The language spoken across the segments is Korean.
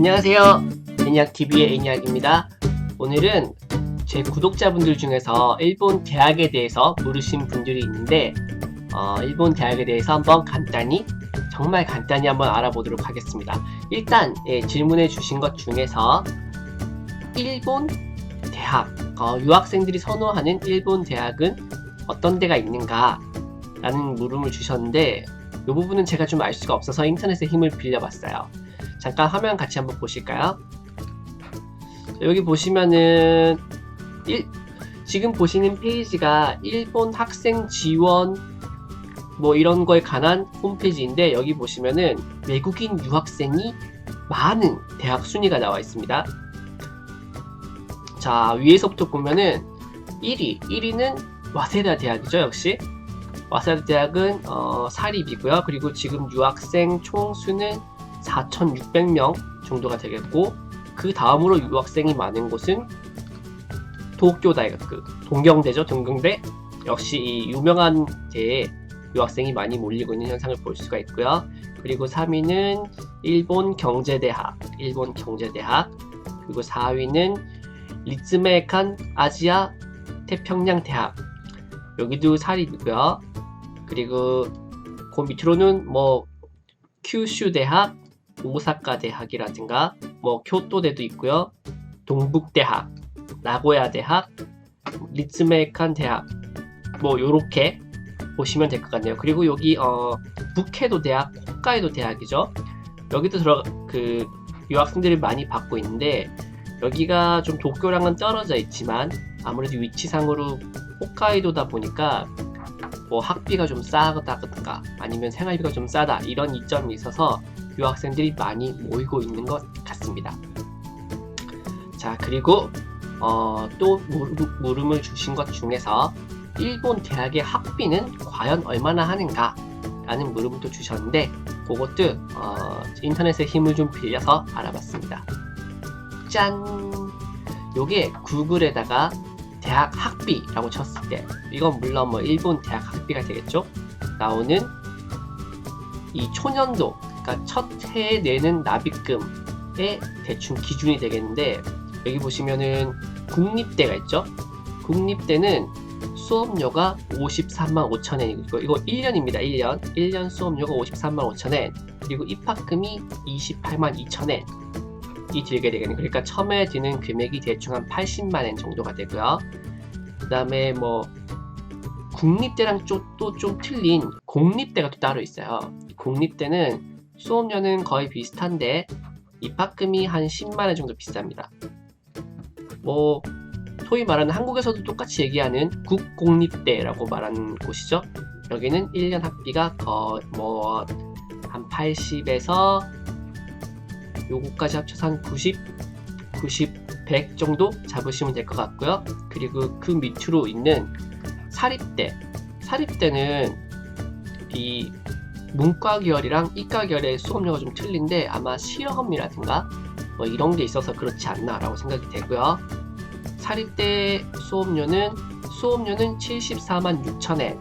안녕하세요. 애니악TV의 애니악입니다. 오늘은 제 구독자분들 중에서 일본 대학에 대해서 물으신 분들이 있는데, 어, 일본 대학에 대해서 한번 간단히, 정말 간단히 한번 알아보도록 하겠습니다. 일단, 예, 질문해 주신 것 중에서, 일본 대학, 어, 유학생들이 선호하는 일본 대학은 어떤 데가 있는가? 라는 물음을 주셨는데, 이 부분은 제가 좀 알 수가 없어서 인터넷의 힘을 빌려봤어요. 잠깐 화면 같이 한번 보실까요? 여기 보시면은 일, 지금 보시는 페이지가 일본 학생 지원 뭐 이런 거에 관한 홈페이지인데 여기 보시면은 외국인 유학생이 많은 대학 순위가 나와 있습니다. 자 위에서부터 보면은 1위 1위는 와세다 대학이죠 역시 와세다 대학은 어, 사립이고요 그리고 지금 유학생 총 수는 4,600명 정도가 되겠고 그 다음으로 유학생이 많은 곳은 도쿄 다이학 그 동경대죠 동경대? 역시 이 유명한 대에 유학생이 많이 몰리고 있는 현상을 볼 수가 있고요. 그리고 3위는 일본 경제대학 일본 경제대학. 그리고 4위는 리츠메칸 아시아 태평양 대학. 여기도 사립이고요. 그리고 그 밑으로는 뭐 큐슈 대학 오사카 대학이라든가 뭐 교토대도 있고요. 동북대학, 나고야 대학, 리츠메이칸 대학 뭐 요렇게 보시면 될 것 같네요. 그리고 여기 어 북해도 대학, 홋카이도 대학이죠. 여기도 들어 그 유학생들이 많이 받고 있는데 여기가 좀 도쿄랑은 떨어져 있지만 아무래도 위치상으로 홋카이도다 보니까 뭐 학비가 좀 싸다든가 아니면 생활비가 좀 싸다 이런 이점이 있어서 유학생들이 많이 모이고 있는 것 같습니다. 자, 그리고 어, 또 물음, 을 주신 것 중에서 일본 대학의 학비는 과연 얼마나 하는가? 라는 물음을 또 주셨는데 그것도 어, 인터넷의 힘을 좀 빌려서 알아봤습니다. 짠! 요게 구글에다가 대학 학비라고 쳤을 때 이건 물론 뭐 일본 대학 학비가 되겠죠? 나오는 이 초년도 그러니까 첫 해에 내는 납입금의 대충 기준이 되겠는데 여기 보시면은 국립대가 있죠. 국립대는 수업료가 53만 5천 엔이고 이거 1년입니다. 1년 1년 수업료가 53만 5천 엔 그리고 입학금이 28만 2천 엔 이 들게 되겠네요. 그러니까 처음에 드는 금액이 대충 한 80만 엔 정도가 되고요. 그 다음에 뭐 국립대랑 또좀 틀린 공립대가 또 따로 있어요. 공립대는 수업료는 거의 비슷한데 입학금이 한 10만원 정도 비쌉니다. 뭐 소위 말하는 한국에서도 똑같이 얘기하는 국공립대라고 말하는 곳이죠. 여기는 1년 학비가 거의 뭐 한 80에서 요거까지 합쳐서 한 90, 90, 100 정도 잡으시면 될 것 같고요. 그리고 그 밑으로 있는 사립대. 사립대는 이 문과 계열이랑 이과 계열의 수업료가 좀 틀린데 아마 실험이라든가 뭐 이런 게 있어서 그렇지 않나라고 생각이 되고요. 사립대 수업료는 수업료는 74만 6천엔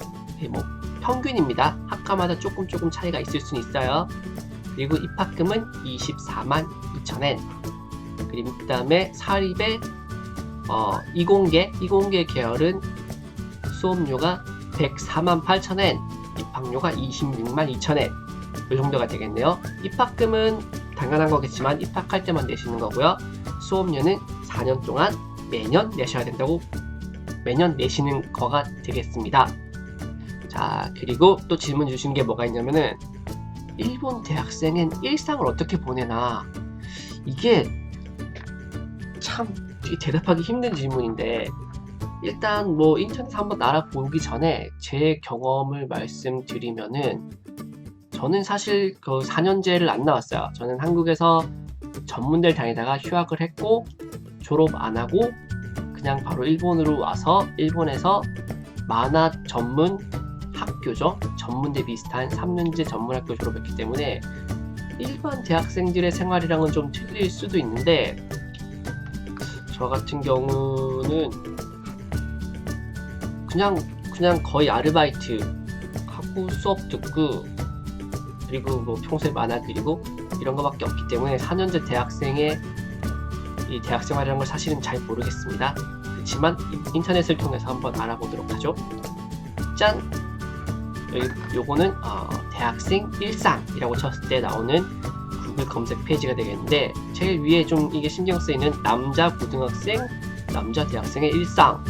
뭐 평균입니다. 학과마다 조금 조금 차이가 있을 수는 있어요. 그리고 입학금은 24만 2천엔 그리고 그 다음에 사립의 어, 이공계 이공계 계열은 수업료가 104만 8천엔 입학료가 26만 2천엔 이 정도가 되겠네요. 입학금은 당연한 거겠지만 입학할 때만 내시는 거고요. 수업료는 4년 동안 매년 내셔야 된다고 매년 내시는 거가 되겠습니다. 자 그리고 또 질문 주신 게 뭐가 있냐면은 일본 대학생은 일상을 어떻게 보내나 이게 참 대답하기 힘든 질문인데 일단 뭐 인터넷 한번 알아보기 전에 제 경험을 말씀드리면은 저는 사실 그 4년제를 안 나왔어요. 저는 한국에서 전문대를 다니다가 휴학을 했고 졸업 안 하고 그냥 바로 일본으로 와서 일본에서 만화 전문 학교죠. 전문대 비슷한 3년제 전문학교 졸업했기 때문에 일반 대학생들의 생활이랑은 좀 틀릴 수도 있는데 저 같은 경우는 그냥 그냥 거의 아르바이트 하고 수업 듣고 그리고 뭐 평소에 만화 그리고 이런 거밖에 없기 때문에 4년제 대학생의 이 대학생활이라는 걸 사실은 잘 모르겠습니다. 그렇지만 인- 인터넷을 통해서 한번 알아보도록 하죠. 짠! 요거는 어, 대학생 일상이라고 쳤을 때 나오는 구글 검색 페이지가 되겠는데 제일 위에 좀 이게 신경 쓰이는 남자 고등학생, 남자 대학생의 일상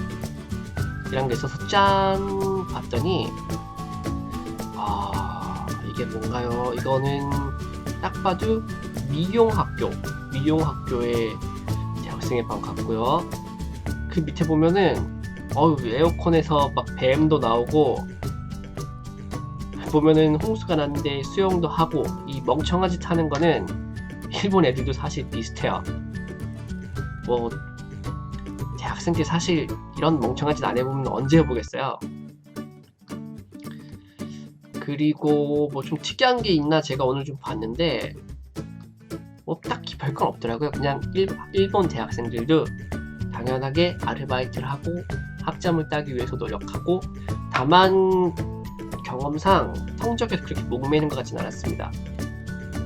이런 게 있어서 짠 봤더니 아 이게 뭔가요? 이거는 딱 봐도 미용학교, 미용학교의 대학생의 방 같고요. 그 밑에 보면은 어우 에어컨에서 막 뱀도 나오고 보면은 홍수가 났는데 수영도 하고 이 멍청한 짓 하는 거는 일본 애들도 사실 비슷해요. 뭐 대학생 때 사실 이런 멍청한 짓 안 해보면 언제 해보겠어요. 그리고 뭐 좀 특이한 게 있나 제가 오늘 좀 봤는데 뭐 딱히 별건 없더라고요. 그냥 일, 일본 대학생들도 당연하게 아르바이트를 하고 학점을 따기 위해서 노력하고 다만 경험상 성적에 그렇게 목매는 것 같진 않았습니다.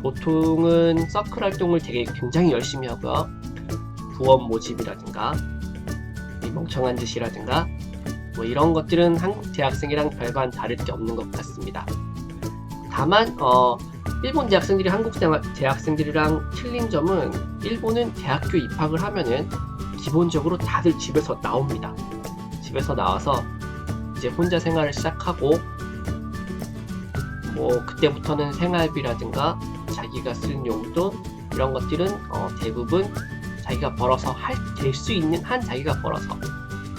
보통은 서클 활동을 되게 굉장히 열심히 하고요. 부업 모집이라든가 이 멍청한 짓이라든가 뭐 이런 것들은 한국 대학생이랑 별반 다를 게 없는 것 같습니다. 다만 어, 일본 대학생들이 한국 대- 대학생들이랑 틀린 점은 일본은 대학교 입학을 하면은 기본적으로 다들 집에서 나옵니다. 집에서 나와서 이제 혼자 생활을 시작하고 뭐 그때부터는 생활비라든가 자기가 쓰는 용돈 이런 것들은 어, 대부분 자기가 벌어서 할될수 있는 한 자기가 벌어서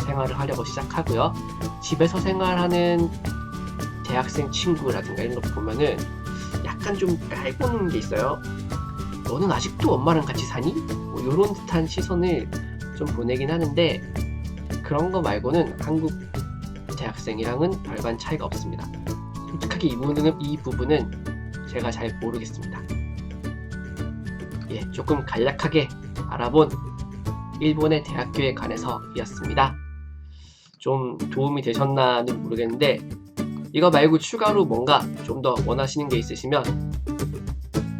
생활을 하려고 시작하고요. 집에서 생활하는 대학생 친구라든가 이런 걸 보면은 약간 좀 깔보는 게 있어요. 너는 아직도 엄마랑 같이 사니? 뭐 이런 듯한 시선을 좀 보내긴 하는데 그런 거 말고는 한국 대학생이랑은 별반 차이가 없습니다. 솔직하게 이 부분은, 이 부분은 제가 잘 모르겠습니다. 예, 조금 간략하게 알아본 일본의 대학교에 관해서이었습니다. 좀 도움이 되셨나는 모르겠는데 이거 말고 추가로 뭔가 좀 더 원하시는 게 있으시면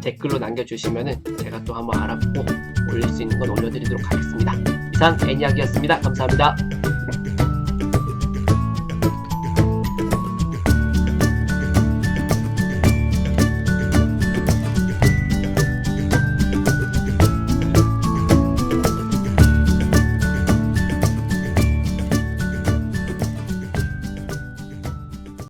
댓글로 남겨주시면 제가 또 한번 알아보고 올릴 수 있는 건 올려드리도록 하겠습니다. 이상 애니악이었습니다. 감사합니다.